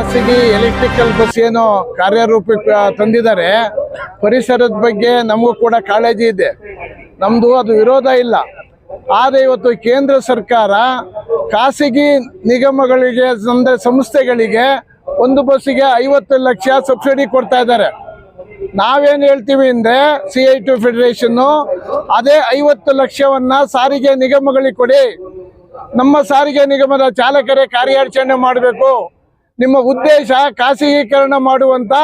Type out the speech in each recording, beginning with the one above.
ಖಾಸಗಿ electrical bus ಏನು ಕಾರ್ಯರೂಪಕ್ಕೆ ತಂದಿದ್ದಾರೆ, ಪರಿಸರದ ಬಗ್ಗೆ ನಮಗೂ ಕೂಡ ಕಾಳಜಿ ಇದೆ. ನಮ್ದು ಅದು ವಿರೋಧ ಇಲ್ಲ. ಆದರೆ ಇವತ್ತು ಕೇಂದ್ರ ಸರ್ಕಾರ ಖಾಸಗಿ ನಿಗಮಗಳಿಗೆ ಅಂದರೆ ಸಂಸ್ಥೆಗಳಿಗೆ ಒಂದು ಬಸ್ಸಿಗೆ ಐವತ್ತು ಲಕ್ಷ ಸಬ್ಸಿಡಿ ಕೊಡ್ತಾ ಇದ್ದಾರೆ. ನಾವೇನು ಹೇಳ್ತೀವಿ ಅಂದ್ರೆ ಸಿ ಐ ಟು ಫೆಡರೇಷನ್ನು ಅದೇ ಐವತ್ತು ಲಕ್ಷವನ್ನ ಸಾರಿಗೆ ನಿಗಮಗಳಿಗೆ ಕೊಡಿ. ನಮ್ಮ ಸಾರಿಗೆ ನಿಗಮದ ಚಾಲಕರೇ ಕಾರ್ಯಾಚರಣೆ ಮಾಡಬೇಕು. ನಿಮ್ಮ ಉದ್ದೇಶ ಖಾಸಗೀಕರಣ ಮಾಡುವಂತ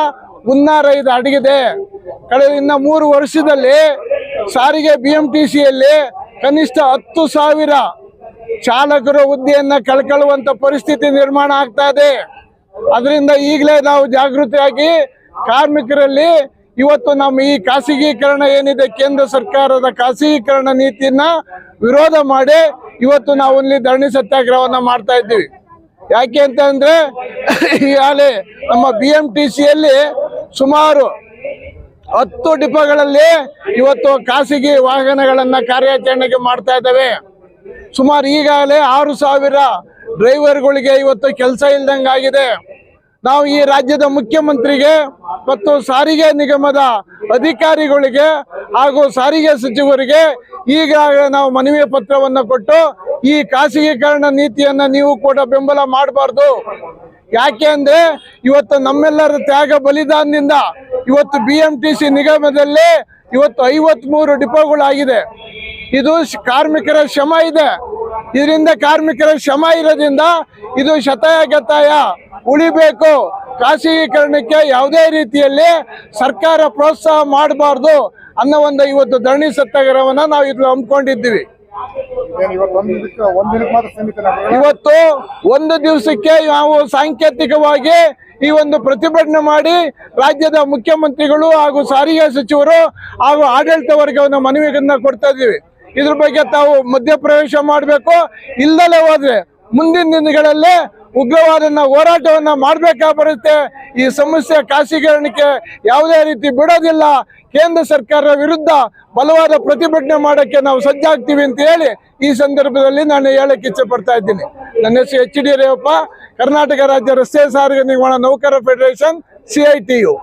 ಹುನ್ನಾರ ಇದು ಅಡಗಿದೆ. ಕಳೆದ ಇನ್ನ ಮೂರು ವರ್ಷದಲ್ಲಿ ಸಾರಿಗೆ ಬಿ ಎಂ ಟಿ ಸಿಯಲ್ಲಿ ಕನಿಷ್ಠ ಹತ್ತು ಸಾವಿರ ಚಾಲಕರ ಹುದ್ದೆಯನ್ನ ಕಳ್ಕೊಳ್ಳುವಂತ ಪರಿಸ್ಥಿತಿ ನಿರ್ಮಾಣ ಆಗ್ತಾ ಇದೆ. ಅದರಿಂದ ಈಗಲೇ ನಾವು ಜಾಗೃತಿಯಾಗಿ ಕಾರ್ಮಿಕರಲ್ಲಿ ಇವತ್ತು ನಮ್ಮ ಈ ಖಾಸಗೀಕರಣ ಏನಿದೆ, ಕೇಂದ್ರ ಸರ್ಕಾರದ ಖಾಸಗೀಕರಣ ನೀತಿಯನ್ನ ವಿರೋಧ ಮಾಡಿ ಇವತ್ತು ನಾವು ಇಲ್ಲಿ ಧರಣಿ ಸತ್ಯಾಗ್ರಹವನ್ನ ಮಾಡ್ತಾ ಇದ್ದೀವಿ. ಯಾಕೆ ಅಂತ ಅಂದ್ರೆ ಈಗಾಗಲೇ ನಮ್ಮ ಬಿ ಎಂ ಟಿ ಸಿಯಲ್ಲಿ ಸುಮಾರು ಹತ್ತು ಡಿಪೋಗಳಲ್ಲಿ ಇವತ್ತು ಖಾಸಗಿ ವಾಹನಗಳನ್ನ ಕಾರ್ಯಾಚರಣೆಗೆ ಮಾಡ್ತಾ ಇದ್ದಾವೆ. ಸುಮಾರು ಈಗಾಗಲೇ ಆರು ಸಾವಿರ ಡ್ರೈವರ್ಗಳಿಗೆ ಇವತ್ತು ಕೆಲಸ ಇಲ್ದಂಗಾಗಿದೆ. ನಾವು ಈ ರಾಜ್ಯದ ಮುಖ್ಯಮಂತ್ರಿಗೆ ಮತ್ತು ಸಾರಿಗೆ ನಿಗಮದ ಅಧಿಕಾರಿಗಳಿಗೆ ಹಾಗೂ ಸಾರಿಗೆ ಸಚಿವರಿಗೆ ಈಗಾಗಲೇ ನಾವು ಮನವಿ ಪತ್ರವನ್ನು ಕೊಟ್ಟು ಈ ಖಾಸಗೀಕರಣ ನೀತಿಯನ್ನ ನೀವು ಕೂಡ ಬೆಂಬಲ ಮಾಡಬಾರ್ದು. ಯಾಕೆ ಅಂದ್ರೆ ಇವತ್ತು ನಮ್ಮೆಲ್ಲರ ತ್ಯಾಗ ಬಲಿದಾನದಿಂದ ಇವತ್ತು ಬಿ ಎಂ ಟಿ ಸಿ ನಿಗಮದಲ್ಲಿ ಇವತ್ತು ಐವತ್ ಮೂರು ಡಿಪೋಗಳಾಗಿದೆ. ಇದು ಕಾರ್ಮಿಕರ ಶ್ರಮ ಇದೆ. ಇದರಿಂದ ಕಾರ್ಮಿಕರ ಶ್ರಮ ಇರೋದ್ರಿಂದ ಇದು ಶತಾಯ ಗತಾಯ ಉಳಿಬೇಕು. ಖಾಸಗೀಕರಣಕ್ಕೆ ಯಾವುದೇ ರೀತಿಯಲ್ಲಿ ಸರ್ಕಾರ ಪ್ರೋತ್ಸಾಹ ಮಾಡಬಾರ್ದು ಅನ್ನೋ ಒಂದು ಇವತ್ತು ಧರಣಿ ಸತ್ಯಾಗ್ರಹವನ್ನ ನಾವು ಇದು ಹಮ್ಮಿಕೊಂಡಿದ್ದೀವಿ. ಇವತ್ತು ಒಂದ್ ದಿವಸಕ್ಕೆ ನಾವು ಸಾಂಕೇತಿಕವಾಗಿ ಈ ಒಂದು ಪ್ರತಿಭಟನೆ ಮಾಡಿ ರಾಜ್ಯದ ಮುಖ್ಯಮಂತ್ರಿಗಳು ಹಾಗೂ ಸಾರಿಗೆ ಸಚಿವರು ಹಾಗೂ ಆಡಳಿತ ವರ್ಗವನ್ನು ಮನವಿಗಳನ್ನ ಕೊಡ್ತಾ ಇದ್ದೀವಿ. ಇದ್ರ ಬಗ್ಗೆ ತಾವು ಮಧ್ಯಪ್ರವೇಶ ಮಾಡಬೇಕು. ಇಲ್ಲದಲೇ ಹೋದ್ರೆ ಮುಂದಿನ ದಿನಗಳಲ್ಲಿ ಉಗ್ರವಾದನ ಹೋರಾಟವನ್ನ ಮಾಡ್ಬೇಕಾ ಬರುತ್ತೆ ಈ ಸಮಸ್ಯೆ ಖಾಸಗೀಕರಣಕ್ಕೆ ಯಾವುದೇ ರೀತಿ ಬಿಡೋದಿಲ್ಲ. ಕೇಂದ್ರ ಸರ್ಕಾರದ ವಿರುದ್ಧ ಬಲವಾದ ಪ್ರತಿಭಟನೆ ಮಾಡಕ್ಕೆ ನಾವು ಸಜ್ಜಾಗ್ತೀವಿ ಅಂತ ಹೇಳಿ ಈ ಸಂದರ್ಭದಲ್ಲಿ ನಾನು ಹೇಳಕ್ಕೆ ಇಚ್ಛೆ ಪಡ್ತಾ ಇದ್ದೀನಿ. ನನ್ನ ಹೆಸರು ಎಚ್ ಡಿ ರೇವಪ್ಪ. ಕರ್ನಾಟಕ ರಾಜ್ಯ ರಸ್ತೆ ಸಾರಿಗೆ ನಿರ್ಮಾಣ ನೌಕರ federation C I T U